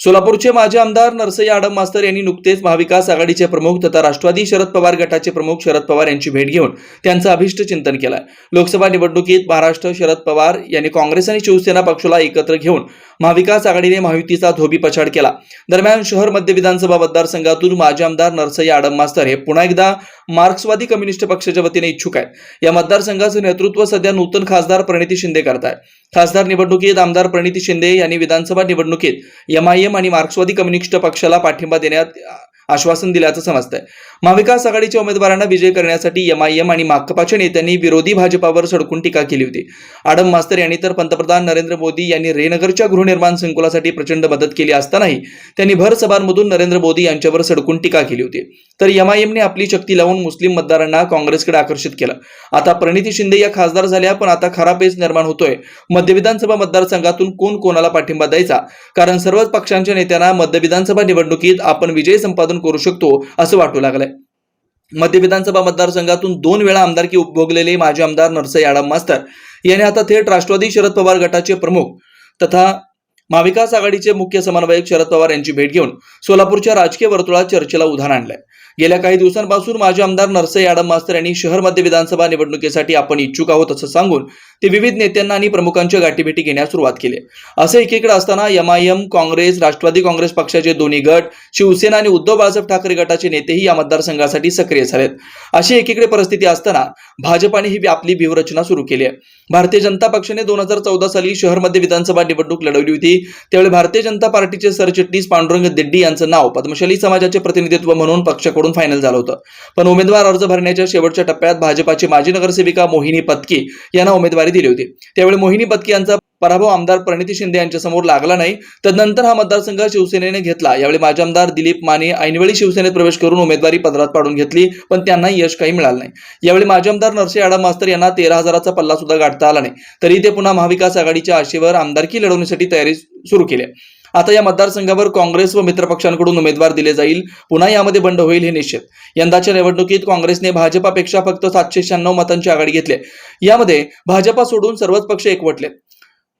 सोलापूरचे माजी आमदार नरसय्या आडम मास्तर यांनी नुकतेच महाविकास आघाडीचे प्रमुख तथा राष्ट्रवादी शरद पवार गटाचे प्रमुख शरद पवार यांची भेट घेऊन त्यांचं अभिष्ट चिंतन केलं. लोकसभा निवडणुकीत महाराष्ट्र शरद पवार यांनी काँग्रेस आणि शिवसेना पक्षाला एकत्र घेऊन महाविकास आघाडीने महायुतीचा धोबी पछाड केला. दरम्यान शहर मध्य विधानसभा मतदारसंघातून माजी आमदार नरसय्या आडम मास्तर हे पुन्हा एकदा मार्क्सवादी कम्युनिस्ट पक्षाच्या वतीने इच्छुक आहेत. या मतदारसंघाचं नेतृत्व सध्या नूतन खासदार प्रणिती शिंदे करताय खासदार निवडणुकीत आमदार प्रणिती शिंदे यांनी विधानसभा निवडणुकीत एमआयएम आणि मार्क्सवादी कम्युनिस्ट पक्षाला पाठिंबा देण्यात आश्वासन दिल्याचं समजतंय. महाविकास आघाडीच्या उमेदवारांना विजय करण्यासाठी एमआयएम आणि माकपाच्या नेत्यांनी विरोधी भाजपावर सडकून टीका केली होती. आडम मास्तर यांनी तर पंतप्रधान नरेंद्र मोदी यांनी रेनगरच्या गृहनिर्माण संकुलासाठी प्रचंड मदत केली असतानाही त्यांनी भर सभांमधून नरेंद्र मोदी यांच्यावर सडकून टीका केली होती. तर एमआयएमने आपली शक्ती लावून मुस्लिम मतदारांना काँग्रेसकडे आकर्षित केलं. आता प्रणिती शिंदे या खासदार झाल्या पण आता खरा पेच निर्माण होतोय. मध्य विधानसभा मतदारसंघातून कोण कोणाला पाठिंबा द्यायचा? कारण सर्वच पक्षांच्या नेत्यांना मध्य विधानसभा निवडणुकीत आपण विजय संपादन करू शकतो असं वाटू लागलंय. मध्य विधानसभा मतदारसंघातून दोन वेळा आमदारकी उपभोगलेले माजी आमदार नरसई आडम मास्तर. यांनी आता थेट राष्ट्रवादी शरद पवार गटाचे प्रमुख तथा महाविकास आघाडीचे मुख्य समन्वयक शरद पवार यांची भेट घेऊन सोलापूरच्या राजकीय वर्तुळात चर्चेला उधाण आणलंय. गेल्या काही दिवसांपासून माजी आमदार नरसई आडम मास्तर यांनी शहर मध्य विधानसभा निवडणुकीसाठी आपण इच्छुक आहोत असं सांगून ते विविध नेत्यांना आणि प्रमुखांच्या गाठीभेटी घेण्यास सुरुवात केली. असं एकीकडे असताना एमआयएम काँग्रेस राष्ट्रवादी काँग्रेस पक्षाचे दोन्ही गट शिवसेना आणि उद्धव बाळासाहेब ठाकरे गटाचे नेतेही या मतदारसंघासाठी सक्रिय झालेत. अशी एकीकडे परिस्थिती असताना भाजपाने ही आपली व्यूहरचना सुरू केली आहे. भारतीय जनता पक्षाने दोन हजार चौदा साली शहरमध्ये विधानसभा निवडणूक लढवली होती. त्यावेळी भारतीय जनता पार्टीचे सरचिटणीस पांडुरंग देड्डी यांचं नाव पद्मशाली समाजाचे प्रतिनिधित्व म्हणून पक्षाकडून फायनल झालं होतं. पण उमेदवार अर्ज भरण्याच्या शेवटच्या टप्प्यात भाजपाची माजी नगरसेविका मोहिनी पत्की यांना उमेदवारी दिली होती. त्यावेळी मोहिनी पत्की यांचा पराभव आमदार प्रणिती शिंदे यांच्या समोर लागला नाही तदनंतर हा मतदारसंघ शिवसेनेने घेतला. यावेळी माजी आमदार दिलीप माने ऐनवेळी शिवसेनेत प्रवेश करून उमेदवारी पदरात पाडून घेतली पण त्यांना यश काही मिळालं नाही. यावेळी माजी आमदार नरसे आडम मास्तर यांना तेरा हजाराचा पल्ला सुद्धा गाठता आला नाही. तरी ते पुन्हा महाविकास आघाडीच्या आशेवर आमदारकी लढवण्यासाठी तयारी सुरू केली आता या मतदारसंघावर काँग्रेस व मित्रपक्षांकडून उमेदवार दिले जाईल. पुन्हा यामध्ये बंड होईल हे निश्चित. यंदाच्या निवडणुकीत काँग्रेसने भाजपापेक्षा फक्त सातशे शहाण्णव मतांची आघाडी घेतली यामध्ये भाजपा सोडून सर्वच पक्ष एकवटले.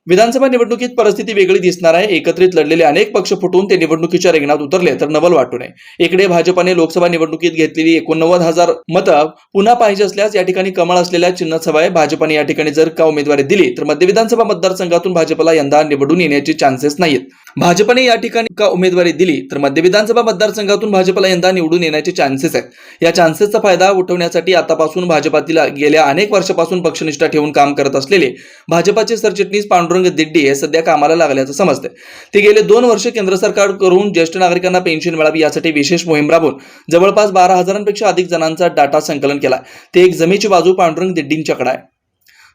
विधानसभा निवडणुकीत परिस्थिती वेगळी दिसणार आहे. एकत्रित लढलेले अनेक पक्ष फुटून ते निवडणुकीच्या रिंगणात उतरले तर नवल वाटू नये इकडे भाजपाने लोकसभा निवडणुकीत घेतलेली एकोणनव्वद हजार मतं पुन्हा पाहिजे असल्यास या ठिकाणी कमळ असलेल्या चिन्ह आहे. भाजपाने या ठिकाणी जर का उमेदवारी दिली तर मध्य विधानसभा मतदारसंघातून भाजपला यंदा निवडून येण्याचे चान्सेस नाहीत. भाजपने या ठिकाणी का उमेदवारी दिली तर मध्य विधानसभा मतदारसंघातून भाजपला यंदा निवडून येण्याचे चान्सेस आहेत. या चान्सेसचा फायदा उठवण्यासाठी आतापासून भाजपातील गेल्या अनेक वर्षापासून पक्षनिष्ठा ठेवून काम करत असलेले भाजपाचे सरचिटणीस पांडुरंग दिड्डी हे सध्या कामाला लागल्याचं समजतंय. ते गेले दोन वर्ष केंद्र सरकारकडून ज्येष्ठ नागरिकांना पेन्शन मिळावी यासाठी विशेष मोहीम राबवून जवळपास बारा हजारांपेक्षा अधिक जणांचा डाटा संकलन केला ते एक जमीची बाजू पांडुरंग दिड्डींच्याकडे आहे.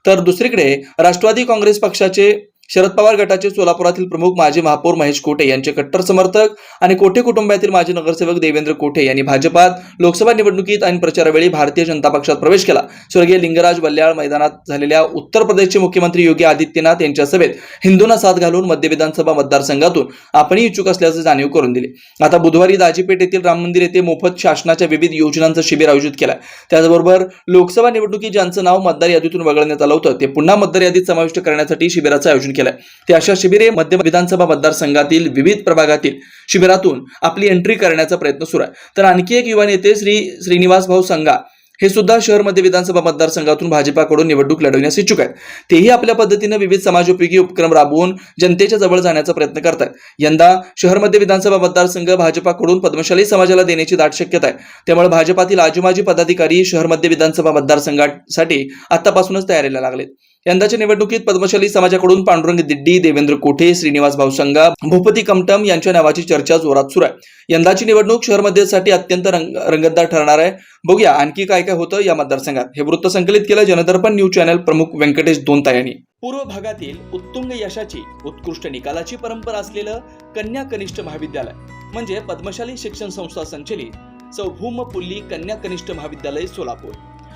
तर दुसरीकडे राष्ट्रवादी काँग्रेस पक्षाचे शरद पवार गटाचे सोलापुरातील प्रमुख माजी महापौर महेश कोठे यांचे कट्टर समर्थक आणि कोठे कुटुंबातील माजी नगरसेवक देवेंद्र कोठे यांनी भाजपात लोकसभा निवडणुकीत आणि प्रचारावेळी भारतीय जनता पक्षात प्रवेश केला. स्वर्गीय लिंगराज बल्ल्याळ मैदानात झालेल्या उत्तर प्रदेशचे मुख्यमंत्री योगी आदित्यनाथ यांच्या सभेत हिंदूंना साथ घालून मध्य विधानसभा मतदारसंघातून आपणही इच्छुक असल्याचं जाणीव करून दिली. आता बुधवारी दाजीपेठ येथील राम मंदिर येथे मोफत शासनाच्या विविध योजनांचं शिबिर आयोजित केलं त्याचबरोबर लोकसभा निवडणुकीत ज्यांचं नाव मतदार यादीतून वगळण्यात आलं होतं ते पुन्हा मतदार यादीत समाविष्ट करण्यासाठी शिबिराचं आयोजन केलंय. ते अशा शिबिरे मध्य विधानसभा मतदारसंघातील विविध प्रभागातील शिबिरातून आपली एंट्री करण्याचा प्रयत्न सुरू आहे. तर आणखी एक युवा नेते श्री श्रीनिवास भाऊ संघा हे सुद्धा शहर मध्य विधानसभा मतदारसंघातून भाजपाकडून निवडणूक लढवण्यास इच्छुक आहेत. तेही आपल्या पद्धतीनं विविध समाजोपयोगी उपक्रम राबवून जनतेच्या जवळ जाण्याचा प्रयत्न करतात यंदा शहर मध्य विधानसभा मतदारसंघ भाजपाकडून पद्मशाली समाजाला देण्याची दाट शक्यता आहे. त्यामुळे भाजपातील आजूमाजी पदाधिकारी शहर मध्य विधानसभा मतदारसंघासाठी आतापासूनच तयारीला लागलेत. यंदाच्या निवडणुकीत पद्मशाली समाजाकडून पांडुरंग दिड्डी देवेंद्र कोठे श्रीनिवास भाऊसंगा भूपती कमटम यांच्या नावाची चर्चा जोरात सुरू आहे. यंदाची निवडणूक शहर मध्येसाठी अत्यंत रंग रंगतदार ठरणार आहे. बघूया आणखी काय काय होतं या मतदारसंघात. हे वृत्त संकलित केलं जनदर्पण न्यूज चॅनल प्रमुख व्यंकटेश दोनता यांनी पूर्व भागातील उत्तुंग यशाची उत्कृष्ट निकालाची परंपरा असलेलं कन्या कनिष्ठ महाविद्यालय म्हणजे पद्मशाली शिक्षण संस्था संचलित सौभूम पुल्ली कन्या कनिष्ठ महाविद्यालय सोलापूर.